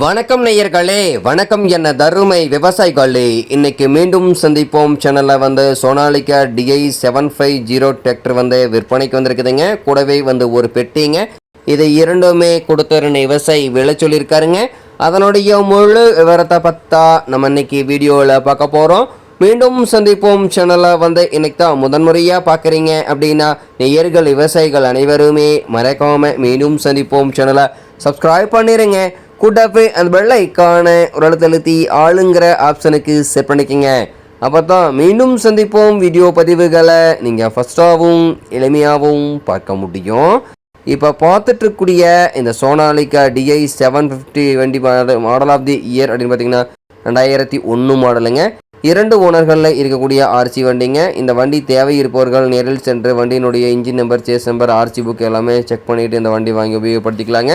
வணக்கம் நேயர்களே வணக்கம் என்ன தருமை விவசாயிகளே. இன்னைக்கு மீண்டும் சந்திப்போம். சேனலில் வந்து Sonalika DI seven five zero tractor வந்து விற்பனைக்கு வந்திருக்குதுங்க. கூடவே வந்து ஒரு பெட்டிங்க. இது இரண்டுமே கொடுத்துருந்த விவசாயி விலை சொல்லியிருக்காருங்க. அதனுடைய முழு விவரத்தை பார்த்தா நம்ம இன்னைக்கு வீடியோவில் பார்க்க போகிறோம் மீண்டும் சந்திப்போம். சேனலை வந்து இன்னைக்கு தான் முதன்முறையாக பார்க்குறீங்க அப்படின்னா நேயர்கள் விவசாயிகள் அனைவருமே மறக்காமல் மீண்டும் சந்திப்போம். சேனலை சப்ஸ்கிரைப் பண்ணிடுங்க கூட்டாப்பு அந்த பெல் ஐக்கானை ஒரு இடத்துல அழுத்தி ஆளுங்கிற ஆப்ஷனுக்கு செட் பண்ணிக்கங்க. அப்போ தான் மீண்டும் சந்திப்போம் வீடியோ பதிவுகளை. நீங்கள் ஃபஸ்ட்டாகவும் எளிமையாகவும் பார்க்க முடியும். இப்போ பார்த்துட்ருக்கூடிய இந்த சோனாலிக்கா டிஐ செவன் ஃபிஃப்டி வண்டி மாடல் ஆஃப் தி இயர் அப்படின்னு பார்த்தீங்கன்னா ரெண்டாயிரத்தி ஒன்று மாடலுங்க. இரண்டு ஓனர்களில் இருக்கக்கூடிய ஆர்சி வண்டிங்க. இந்த வண்டி தேவை இருப்பவர்கள் நேரில் சென்று வண்டியினுடைய engine number chassis number RC book எல்லாமே செக் பண்ணிவிட்டு இந்த வண்டி வாங்கி உபயோகப்படுத்திக்கலாங்க.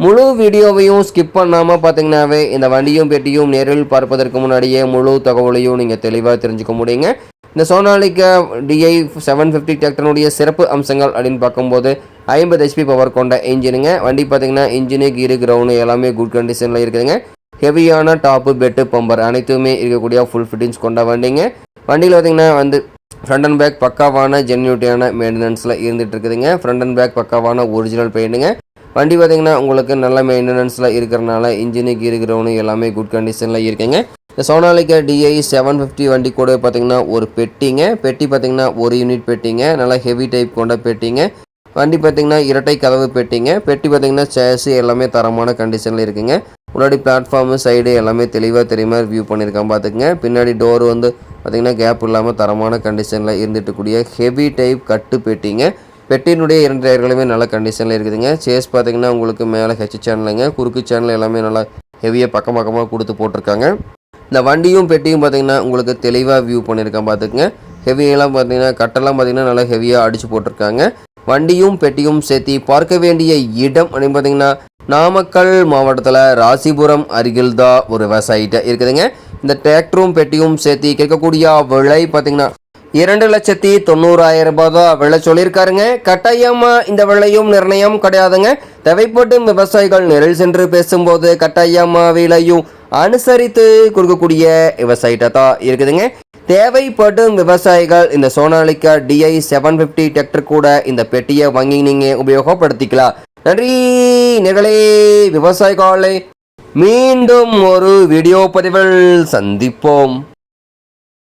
முழு வீடியோவையும் ஸ்கிப் பண்ணாமல் பார்த்தீங்கன்னாவே இந்த வண்டியும் பெட்டியும் நேரில் பார்ப்பதற்கு முன்னாடியே முழு தகவலையும் நீங்கள் தெளிவாக தெரிஞ்சுக்க முடியுங்க. இந்த சோனாலிக்கா டிஐ செவன் ஃபிஃப்டி டிராக்டருடைய சிறப்பு அம்சங்கள் அப்படின்னு பார்க்கும்போது ஐம்பது ஹெச்பி பவர் கொண்ட இன்ஜினுங்க. வண்டி பார்த்தீங்கன்னா இன்ஜினு கீரு கிரவுண்டு எல்லாமே குட் கண்டிஷனில் இருக்குதுங்க. ஹெவியான டாப்பு பெட்டு பம்பர் அனைத்துமே இருக்கக்கூடிய ஃபுல் ஃபிட்டிங்ஸ் கொண்ட வண்டிங்க. வண்டியில் பார்த்தீங்கன்னா வந்து ஃப்ரண்ட் அண்ட் பேக் பக்காவான ஜென்யூட்டியான மெயின்டெனன்ஸில் இருந்துட்டு இருக்குதுங்க. ஃப்ரண்ட் அண்ட் பேக் பக்காவான ஒரிஜினல் பெயிண்ட்டுங்க வண்டி பார்த்தீங்கன்னா உங்களுக்கு நல்ல மெயின்டெனன்ஸில் இருக்கிறனால இன்ஜினு கீரு எல்லாமே குட் கண்டிஷனில் இருக்குங்க. இந்த சோனாலிக்கா டிஐ செவன் ஃபிஃப்டி வண்டி கூட பார்த்தீங்கன்னா ஒரு பெட்டிங்க. பெட்டி பார்த்தீங்கன்னா ஒரு யூனிட் பெட்டிங்க. நல்லா ஹெவி டைப் கொண்ட பெட்டிங்க. வண்டி பார்த்தீங்கன்னா இரட்டை கதவு பெட்டிங்க. பெட்டி பார்த்தீங்கன்னா சேஸு எல்லாமே தரமான கண்டிஷனில் இருக்குங்க. முன்னாடி பிளாட்ஃபார்மு சைடு எல்லாமே தெளிவாக தெரியுமா வியூ பண்ணியிருக்கான் பார்த்துக்குங்க. பின்னாடி டோர் வந்து பார்த்தீங்கன்னா கேப் இல்லாமல் தரமான கண்டிஷனில் இருந்துட்டுக்கூடிய ஹெவி டைப் கட்டு பெட்டிங்க. பெட்டியினுடைய இரண்டு டயர்களுமே நல்ல கண்டிஷனில் இருக்குதுங்க. சேஸ் பார்த்தீங்கன்னா உங்களுக்கு மேலே ஹெச் சேனலுங்க குறுக்கு சேனல் எல்லாமே நல்லா ஹெவியாக பக்கம் பக்கமாக கொடுத்து போட்டிருக்காங்க. இந்த வண்டியும் பெட்டியும் பார்த்தீங்கன்னா உங்களுக்கு தெளிவாக வியூ பண்ணியிருக்கேன் பார்த்துக்குங்க. ஹெவியெல்லாம் பார்த்தீங்கன்னா கட்டெல்லாம் பார்த்தீங்கன்னா நல்லா ஹெவியாக அடித்து போட்டிருக்காங்க. வண்டியும் பெட்டியும் சேர்த்து பார்க்க வேண்டிய இடம் அப்படின்னு பார்த்தீங்கன்னா நாமக்கல் மாவட்டத்தில் ராசிபுரம் அருகில் தான் ஒரு விவசாயிட்ட இருக்குதுங்க. இந்த டிராக்டரும் பெட்டியும் சேர்த்து கேட்கக்கூடிய விலை பார்த்தீங்கன்னா இரண்டு லட்சத்தி தொண்ணூறாயிரம் ரூபாய் தான் விலை சொல்லியிருக்காருங்க. கட்டாயமா இந்த விலையும் நிர்ணயம் கிடையாதுங்க. தேவைப்படும் விவசாயிகள் நிழல் சென்று பேசும்போது கட்டாயமா விலையும் அனுசரித்து கொடுக்கக்கூடிய விவசாயிட்ட தான் இருக்குதுங்க. தேவைப்படும் விவசாயிகள் இந்த Sonalika DI seven fifty tractor கூட இந்த பெட்டியை வாங்கி நீங்கள் உபயோகப்படுத்திக்கலாம். நன்றி நிகழே விவசாயிகளை மீண்டும் ஒரு வீடியோ பதிவில் சந்திப்போம்.